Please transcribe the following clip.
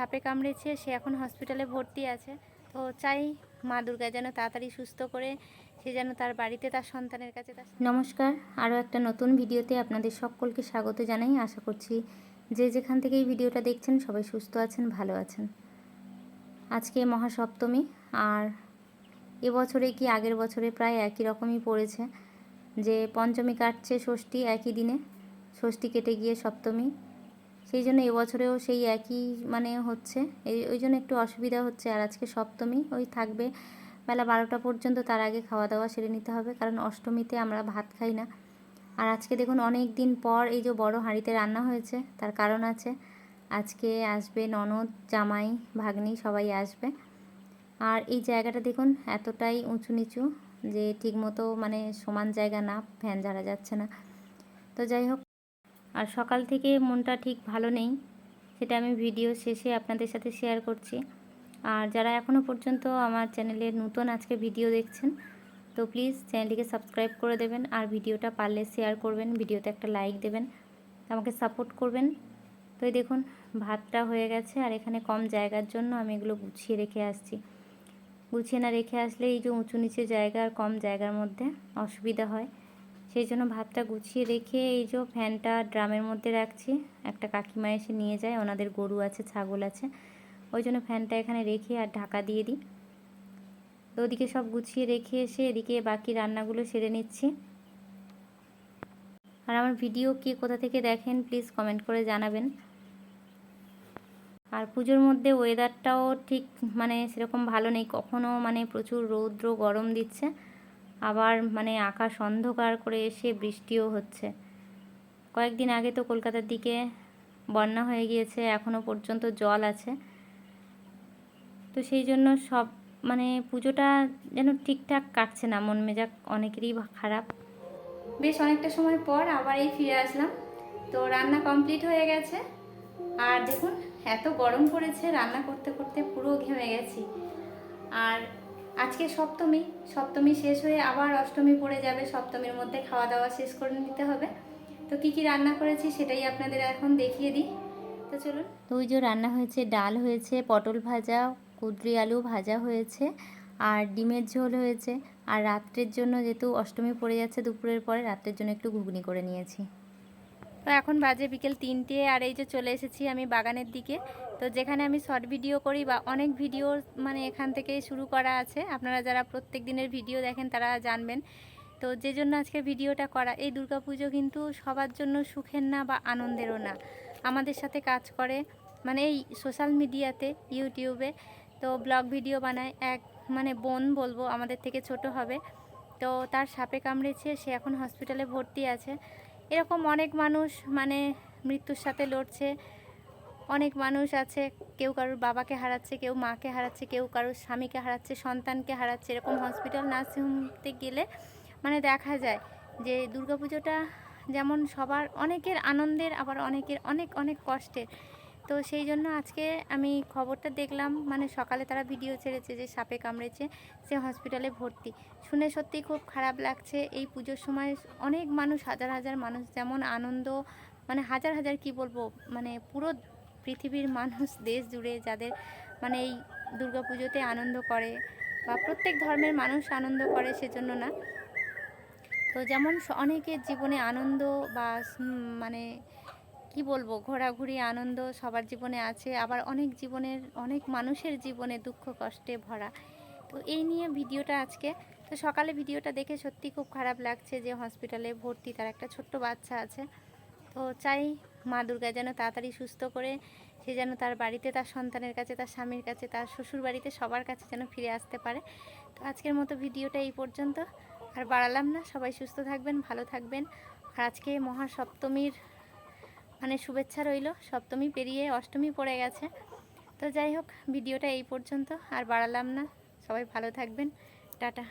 সাপে কামড়েছে, সে এখন হসপিটালে ভর্তি আছে। তো চাই মা দুর্গা যেন তাড়াতাড়ি সুস্থ করে সে যেন তার বাড়িতে তার সন্তানের কাছে তার নমস্কার, আরও একটা নতুন ভিডিওতে আপনাদের সকলকে স্বাগত জানাই। আশা করছি যে যেখান থেকে এই ভিডিওটা দেখছেন সবাই সুস্থ আছেন, ভালো আছেন। আজকে মহাসপ্তমী, আর এবছরে কি আগের বছরে প্রায় একই রকমই পড়েছে, যে পঞ্চমী কাটছে ষষ্ঠী একই দিনে। ষষ্ঠী কেটে গিয়ে সপ্তমী। সেই জন্য এবছরেও সেই একই মানে হচ্ছে। এই, ওই জন্য একটু অসুবিধা হচ্ছে। আর আজকে সপ্তমী, ওই থাকবে বেলা বারোটা পর্যন্ত, তার আগে খাওয়া দাওয়া সেরে নিতে হবে। কারণ অষ্টমীতে আমরা ভাত খাই না। আর আজকে দেখুন, অনেক দিন পর এই যে বড় হাঁড়িতে রান্না হয়েছে, তার কারণ আছে। আজকে আসবে ননদ, জামাই, ভাগ্নি, সবাই আসবে। আর এই জায়গাটা দেখুন, এতটাই উঁচু নিচু যে ঠিকমতো মানে সমান জায়গা না, ফ্যান ঝাড়া যাচ্ছে না। তো যাই হোক আর সকাল থেকে মনটা ঠিক ভালো নেই, সেটা আমি ভিডিও শেষে আপনাদের সাথে শেয়ার করছি। আর যারা এখনও পর্যন্ত আমার চ্যানেলে নতুন আজকে ভিডিও দেখছেন, তো প্লিজ চ্যানেলটিকে সাবস্ক্রাইব করে দেবেন আর ভিডিওটা পারলে শেয়ার করবেন, ভিডিওতে একটা লাইক দেবেন, আমাকে সাপোর্ট করবেন। তো এই দেখুন, ভাতটা হয়ে গেছে আর এখানে কম জায়গার জন্য আমি এগুলো গুছিয়ে রেখে আসছি। গুছিয়ে না রেখে আসলে এই যে উঁচু নিচে জায়গা আর কম জায়গার মধ্যে অসুবিধা হয়। সেই জন্য ভাতটা গুছিয়ে রেখে এই যে ফ্যানটা ড্রামের মধ্যে রাখছি। একটা কাকিমা এসে নিয়ে যায়, ওনাদের গরু আছে, ছাগল আছে। ওই জন্য ফ্যানটা এখানে রেখে আর ঢাকা দিয়ে দিই। তো ওদিকে সব গুছিয়ে রেখে এসে এদিকে বাকি রান্নাগুলো সেরে নিচ্ছি। আর আমার ভিডিও কে কোথা থেকে দেখেন, প্লিজ কমেন্ট করে জানাবেন। আর পুজোর মধ্যে ওয়েদারটাও ঠিক মানে সেরকম ভালো নেই। কখনো মানে প্রচুর রৌদ্র, গরম দিচ্ছে। আবার মানে আকাশ অন্ধকার করে এসে বৃষ্টিও হচ্ছে। কয়েকদিন আগে তো কলকাতার দিকে বন্যা হয়ে গিয়েছে এখনও পর্যন্ত জল আছে। তো সেই জন্য সব মানে পুজোটা যেন ঠিকঠাক কাটছে না, মন মেজাজ অনেকেরই খারাপ। বেশ অনেকটা সময় পর আবার এই ফিরে আসলাম। তো রান্না কমপ্লিট হয়ে গেছে। আর দেখুন, এত গরম পড়েছে, রান্না করতে করতে পুরো ঘেমে গেছি। আর আজকে সপ্তমী সপ্তমী শেষ হয়ে আবার অষ্টমী পড়ে যাবে, সপ্তমীর মধ্যে খাওয়া দাওয়া শেষ করে নিতে হবে। তো কি কি রান্না করেছি সেটাই আপনাদের এখন দেখিয়ে দিই। তো চলুন। তো ওই যে রান্না হয়েছে, ডাল হয়েছে, পটল ভাজা, কুদরি আলু ভাজা হয়েছে, আর ডিমের ঝোল হয়েছে। আর রাত্রের জন্য যেহেতু অষ্টমী পড়ে যাচ্ছে দুপুরের পরে, রাত্রের জন্য একটু ঘুগনি করে নিয়েছি। তো এখন বাজে বিকেল তিনটে আর এই যে চলে এসেছি আমি বাগানের দিকে। তো যেখানে আমি শর্ট ভিডিও করি বা অনেক ভিডিও মানে এখান থেকেই শুরু করা আছে। আপনারা যারা প্রত্যেক দিনের ভিডিও দেখেন তারা জানবেন। তো যে জন্য আজকে ভিডিওটা করা, এই দুর্গাপুজো কিন্তু সবার জন্য সুখের না বা আনন্দেরও না। আমাদের সাথে কাজ করে মানে এই সোশ্যাল মিডিয়াতে, ইউটিউবে। তো ব্লগ ভিডিও বানায়, এক মানে বোন বলব আমাদের থেকে ছোট হবে। তো তার সাপে কামড়েছে, সে এখন হসপিটালে ভর্তি আছে। এরকম অনেক মানুষ মানে মৃত্যুর সাথে লড়ছে। অনেক মানুষ আছে, কেউ কারোর বাবাকে হারাচ্ছে, কেউ মাকে হারাচ্ছে, কেউ কারোর স্বামীকে হারাচ্ছে, সন্তানকে হারাচ্ছে। এরকম হসপিটাল নার্সিংহোমতে গেলে মানে দেখা যায় যে দুর্গাপুজোটা যেমন সবার অনেকের আনন্দের, আবার অনেকের অনেক অনেক কষ্টের। তো সেই জন্য আজকে আমি খবরটা দেখলাম মানে সকালে তারা ভিডিও ছেড়েছে যে সাপে কামড়েছে, সে হসপিটালে ভর্তি। শুনে সত্যি খুব খারাপ লাগছে। এই পুজোর সময় অনেক মানুষ, হাজার হাজার মানুষ, যেমন আনন্দ মানে হাজার হাজার কি বলব মানে পুরো পৃথিবীর মানুষ, দেশ জুড়ে যাদের মানে এই দুর্গা পুজোতে আনন্দ করে বা প্রত্যেক ধর্মের মানুষ আনন্দ করে সেজন্য না। তো যেমন অনেকের জীবনে আনন্দ বা মানে কি বলব? ঘোরাঘুরি, আনন্দ সবার জীবনে আছে, আবার অনেক জীবনের, অনেক মানুষের জীবনে দুঃখ কষ্টে ভরা। তো এই নিয়ে ভিডিওটা আজকে। তো সকালে ভিডিওটা দেখে সত্যি খুব খারাপ লাগছে যে হসপিটালে ভর্তি তার একটা ছোট্ট বাচ্চা আছে। তো চাই মা দুর্গা যেন তাড়াতাড়ি সুস্থ করে, সে যেন তার বাড়িতে, তার সন্তানের কাছে, তার স্বামীর কাছে, তার শ্বশুর বাড়িতে সবার কাছে যেন ফিরে আসতে পারে। তো আজকের মতো ভিডিওটা এই পর্যন্ত। আর বাড়ালাম না, সবাই সুস্থ থাকবেন, ভালো থাকবেন। আর আজকে মহাসপ্তমীর মানে শুভেচ্ছা রইল। সপ্তমী পেরিয়ে অষ্টমী পড়ে গেছে। তো যাই হোক, ভিডিওটা এই পর্যন্ত। আর বাড়ালাম না। সবাই ভালো থাকবেন। টাটা।